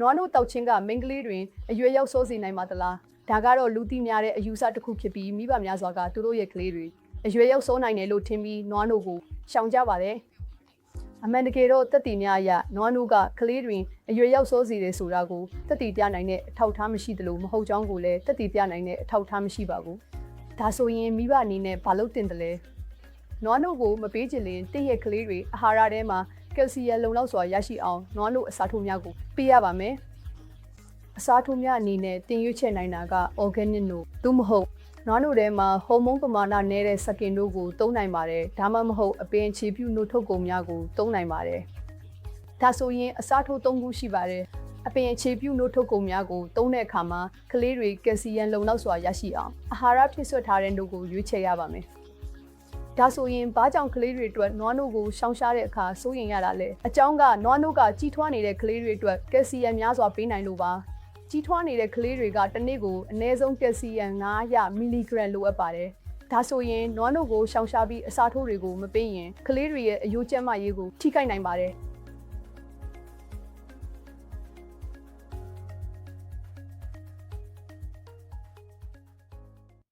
နွားနို့တောက်ချင်းကမိန်းကလေးတွင်အရွယ်ရောက်ဆိုးစေနိုင်ပါသလားဒါကတော့လူသိများတဲ့အယူဆတစ်ခုဖြစ်ပြီးမိဘများစွာကသူတို့ရဲ့ကလေးတွေအရွယ်ရောက်ဆိုးနိုင်တယ်လို့ထင်ပြီးနွားနို့ကိုရှောင်ကြပါတယ်အမှန်တကယ်တော့တက်တီများအရနွားနို့ကကလေးတွင်အရွယ်ရောက်ဆိုးစေတယ်ဆိုတာကိုတက်တီပြနိုင်တဲ့အထောက်အထားမရှိသလိုမဟုတ်ကြောင်းကိုလည်းတက်တီပြနိုင်တဲ့အထောက်အထားမရှိပါဘူးဒါဆိုရင်မိဘအနေနဲ့ဘာလို့တင်တယ်လဲနွားနို့ကိုမပေးချင်ရင်တင့်ရဲ့ကလေးတွေအာဟာရထဲမှာ ကယ်လ်ဆီယမ်လုံလောက်စွာရရှိအောင်နွားနို့အစာထိုးများကိုပေးရပါမယ်အစာထိုးများအနေနဲ့တင်ရွေးချယ်နိုင်တာက organic နို့သို့မဟုတ်နွားနို့ထဲမှာဟော်မုန်းပမာဏနည်းတဲ့စကင်တို့ကိုသုံးနိုင်ပါတယ်ဒါမှမဟုတ်အပင်ခြေပြုနို့ထုတ်ကုန်များကိုသုံးနိုင်ပါတယ်ဒါဆိုရင်အစာထိုး၃ခုရှိပါတယ်အပင်အခြေပြုနို့ထုတ်ကုန်များကိုသုံးတဲ့အခါမှာကလေးတွေကယ်လ်ဆီယမ်လုံလောက်စွာရရှိအောင်အာဟာရဖြစ်ဆွတ်ထားတဲ့နို့ကိုရွေးချယ်ရပါမယ် ဒါဆိုရင်ဘာကြောင့်ကလေးတွေအတွက်နွားနို့ကိုရှောင်ရှားတဲ့အခါစိုးရင်ရတာလဲအကြောင်းကနွားနို့ကကြီးထွားနေတဲ့ကလေးတွေအတွက်ကယ်လ်ဆီယမ်များစွာပေးနိုင်လို့ပါကြီးထွားနေတဲ့ကလေးတွေကတစ်နေ့ကိုအနည်းဆုံးကယ်လ်ဆီယမ်900မီလီဂရမ်လိုအပ်ပါတယ်ဒါဆိုရင်နွားနို့ကိုရှောင်ရှားပြီးအစာထိုးတွေကိုမပေးရင်ကလေးတွေရဲ့အယိုးကျန်းမာရေးကိုထိခိုက်နိုင်ပါတယ်